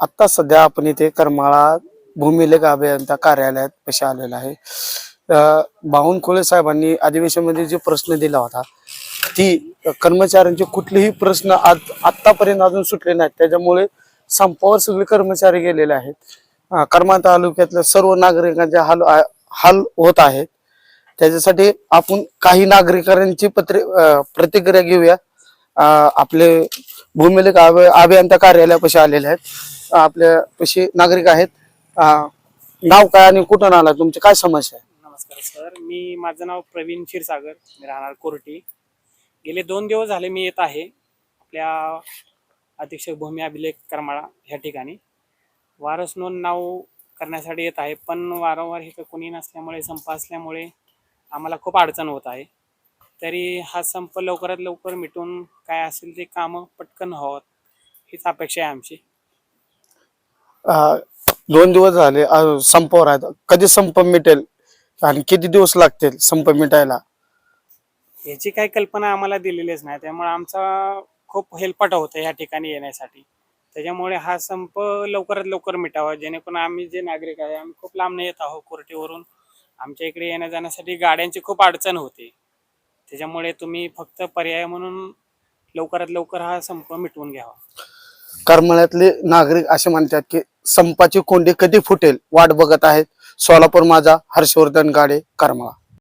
आत्ता सध्या आपण इथे करमाळा भूमिलेख अभियंता कार्यालयात पैसे आलेला आहे. बावनकुळे साहेबांनी अधिवेशनामध्ये जे प्रश्न दिला होता ती कर्मचाऱ्यांचे कुठलेही प्रश्न आज आतापर्यंत अजून सुटले नाहीत. त्याच्यामुळे संपावर सगळे कर्मचारी गेलेले आहेत. अं, तालुक्यातल्या सर्व नागरिकांचे हाल हाल होत आहेत. त्याच्यासाठी आपण काही नागरिकांची पत्रे प्रतिक्रिया घेऊया. आपले भूमिलेख अभियंता कार्यालयापाशी आलेले आहेत. आपल्या पशी नागरिक आहेत. नाव काय आणि कुठून आला तुमची काय समस्या आहे? नमस्कार सर. मी माझं नाव प्रवीण क्षीरसागर. मी राहणार कोर्टी. गेले दोन दिवस झाले मी येत आहे. आपल्या अधीक्षक भूमी अभिलेख करमाळा ह्या ठिकाणी. वारस नोंद नाव करण्यासाठी येत आहे पण वारंवार हे कोणी नसल्यामुळे संप असल्यामुळे आम्हाला खूप अडचण होत आहे. तरी हा संप लवकरात लवकर मिटून काय असेल ते कामं पटकन हवं हीच अपेक्षा आहे आमची. दोन दिवस झाले संपावर आहेत कधी संप मिटेल आणि किती दिवस लागतील संप मिटायला? याची काही कल्पना आम्हाला दिलेलीच नाही. त्यामुळे आमचा खूप हेलपाटा होतं ह्या ठिकाणी येण्यासाठी. त्याच्यामुळे हा संप लवकरात लवकर मिटावा. जेणेकरून आम्ही जे नागरिक आहे आम्ही खूप लांब येत आहोत कोर्टीवरून. आमच्या इकडे येण्या जाण्यासाठी गाड्यांची खूप अडचण होते. त्याच्यामुळे तुम्ही फक्त पर्याय म्हणून लवकरात लवकर हा संप मिटवून घ्यावा. करमाळ्यातले नागरिक असे म्हणतात की संपाची कोंडी कधी फुटेल वाट बघत आहेत. सोलापूर माझा हर्षवर्धन गाडे करमाळा.